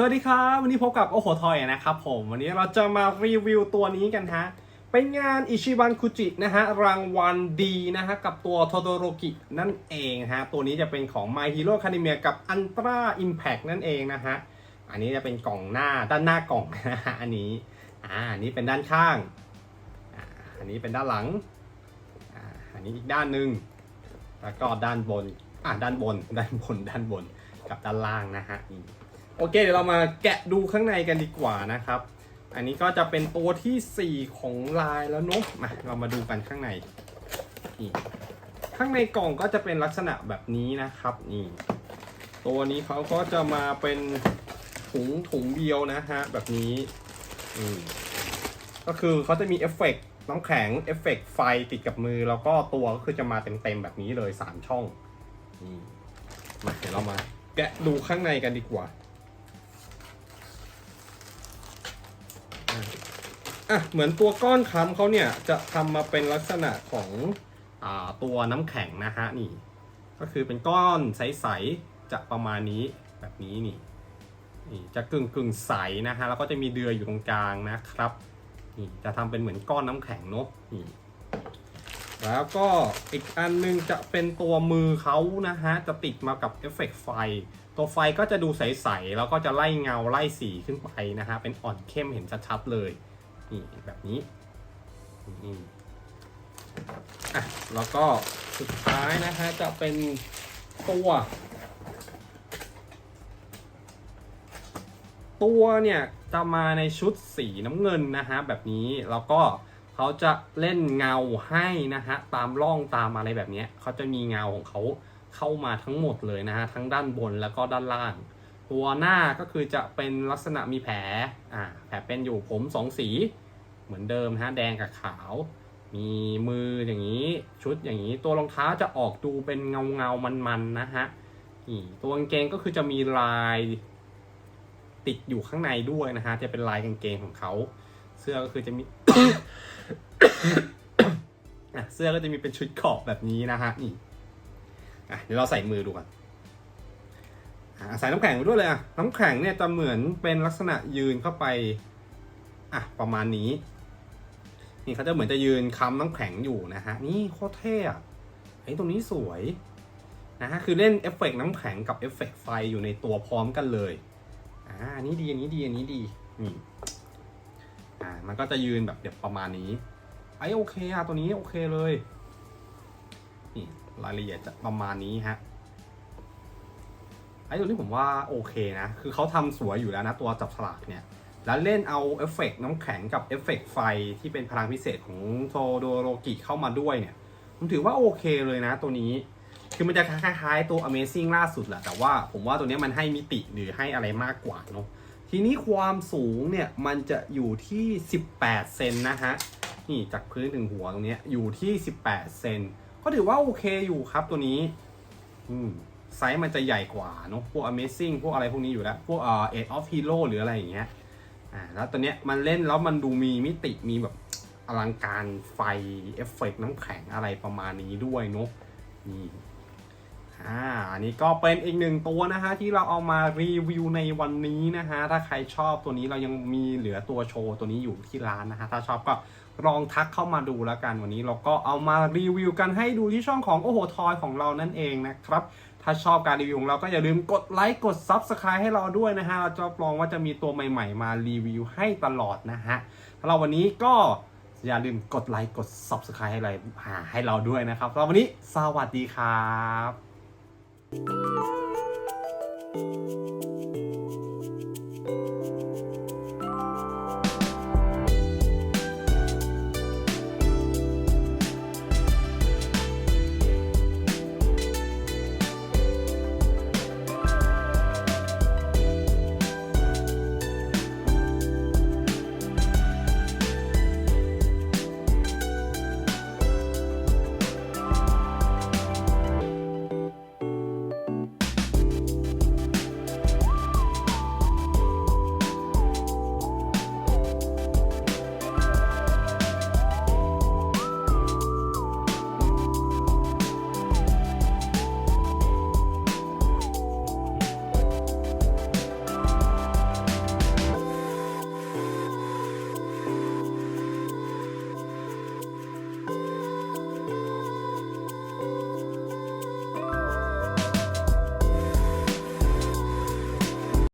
สวัสดีครับ วันนี้พบกับโอโหทอยนะครับผมวันนี้เราจะมารีวิวตัวนี้กันฮะ เป็นงานอิชิบันคุจินะฮะ รางวัลดีนะฮะ กับตัวโทโดโรกินั่นเองฮะ ตัวนี้จะเป็นของ My Hero Academia กับ Ultra Impact นั่นเองนะฮะ อันนี้จะเป็นกล่องหน้าด้านหน้ากล่องนะฮะอันนี้อ่าอันนี้เป็นด้านข้างอ่าอันนี้เป็นด้านหลังอ่าอันนี้อีกด้านหนึ่งแล้วก็ด้านบนอ่าด้านบนด้านบนด้านบนกับด้านล่างนะฮะ โอเคเดี๋ยวเรามาแกะดูข้างในกันดีกว่านะครับ อันนี้ก็จะเป็นตัวที่ 4 ของลายแล้วเนอะมาเรามาดูกันข้างในนี่ข้างในกล่องก็จะเป็นลักษณะแบบนี้นะครับนี่ตัวนี้เขาก็จะมาเป็นถุงถุงเดียวนะฮะแบบนี้อืมก็คือเขาจะมีเอฟเฟกต์น้ำแข็งเอฟเฟกต์ไฟติดกับมือ แล้วก็ตัวก็คือจะมาเต็มๆแบบนี้เลยสามช่องนี่มาเดี๋ยวเรามาแกะดูข้างในกันดีกว่า อะเหมือนตัวก้อนค้ำเขาเนี่ยจะทำมาเป็นลักษณะของอ่าตัวน้ำแข็งนะฮะนี่ ก็คือเป็นก้อนใสๆจะประมาณนี้แบบนี้นี่นี่จะกึ่งกึ่งใสนะฮะแล้วก็จะมีเดือยอยู่ตรงกลางนะครับนี่จะทำเป็นเหมือนก้อนน้ำแข็งเนาะนี่ แล้วก็อีกอันนึงจะเป็นตัวมือเขานะฮะ จะติดมากับเอฟเฟกต์ไฟ ตัวไฟก็จะดูใสๆ แล้วก็จะไล่เงาไล่สีขึ้นไปนะฮะ เป็นอ่อนเข้มเห็นชัดๆเลย นี่แบบนี้นี่อะแล้วก็สุดท้ายนะฮะ จะเป็นตัว ตัวเนี่ยจะมาในชุดสีน้ำเงินนะฮะ แบบนี้แล้วก็ เขาจะเล่นเงาให้นะฮะตามร่องตามอะไรแบบนี้เขาจะมีเงาของเขาเข้ามาทั้งหมดเลยนะฮะทั้งด้านบนแล้วก็ด้านล่าง ตัวหน้าก็คือจะเป็นลักษณะมีแผลอ่าแผลเป็นอยู่ผมสองสีเหมือนเดิมฮะแดงกับขาว มีมืออย่างนี้ชุดอย่างนี้ ตัวรองเท้าจะออกดูเป็นเงาเงามันๆนนะฮะตัวกางเกงก็คือจะมีลายติดอยู่ข้างในด้วยนะฮะจะเป็นลายกางเกงของเขา เสื้อก็คือจะมีะเสื้อก็จะมีเป็นชุดขอบแบบนี้นะฮะนี่อะเดี๋ยวเราใส่มือดูก่อนใส่น้ำแข็งไปด้วยเลยอะน้ำแข็งเนี่ยจะเหมือนเป็นลักษณะยืนเข้าไปอะประมาณนี้ นี่เขาจะเหมือนจะยืนค้ำน้ำแข็งอยู่นะฮะนี่โคตรเท่อะไอ้ตรงนี้สวยนะฮะคือเล่นเอฟเฟกต์น้ำแข็งกับเอฟเฟกต์ไฟอยู่ในตัวพร้อมกันเลยอ่านนี้ดีอันนี้ดีอันนี้ดีนี่ อ่ามันก็จะยืนแบบเดี๋ยวประมาณนี้ ไอ้โอเคอะตัวนี้โอเคเลยนี่รายละเอียดจะประมาณนี้ฮะไอ้ตัวนี้ผมว่าโอเคนะ คือเขาทำสวยอยู่แล้วนะตัวจับฉลากเนี่ย แล้วเล่นเอาเอฟเฟกต์น้ำแข็งกับเอฟเฟกต์ไฟที่เป็นพลังพิเศษของโทโดโรกิเข้ามาด้วยเนี่ย ผมถือว่าโอเคเลยนะตัวนี้ คือมันจะคล้ายๆตัว Amazing ล่าสุดแหละ แต่ว่าผมว่าตัวนี้มันให้มิติหรือให้อะไรมากกว่าเนาะ ทีนี้ความสูงเนี่ยมันจะอยู่ที่ 18 เซนนะฮะ นี่จากพื้นถึงหัวตรงนี้อยู่ที่ 18 เซน ก็ถือว่าโอเคอยู่ครับตัวนี้ อืมไซส์มันจะใหญ่กว่าเนาะพวก Amazing พวกอะไรพวกนี้อยู่แล้ว พวกเอ่อ Age of Hero หรืออะไรอย่างเงี้ย อ่า แล้วตัวเนี้ยมันเล่นแล้วมันดูมีมิติมีแบบอลังการไฟเอฟเฟกต์น้ำแข็งอะไรประมาณนี้ด้วยเนาะนี่ อ่าอันนี้ก็เป็นอีกหนึ่งตัวนะฮะที่เราเอามารีวิวในวันนี้นะฮะถ้าใครชอบตัวนี้เรายังมีเหลือตัวโชว์ตัวนี้อยู่ที่ร้านนะฮะถ้าชอบก็ลองทักเข้ามาดูแล้วกันวันนี้เราก็เอามารีวิวกันให้ดูที่ช่องของโอโหทอยของเรานั่นเองนะครับถ้าชอบการรีวิวของเราก็อย่าลืมกดไลค์กด Subscribe ให้เราด้วยนะฮะเราจะรับรองว่าจะมีตัวใหม่ ๆ มารีวิวให้ตลอดนะฮะสำหรับวันนี้ก็อย่าลืมกดไลค์กด Subscribe ให้เราให้เราด้วยนะครับสำหรับวันนี้สวัสดีครับ Música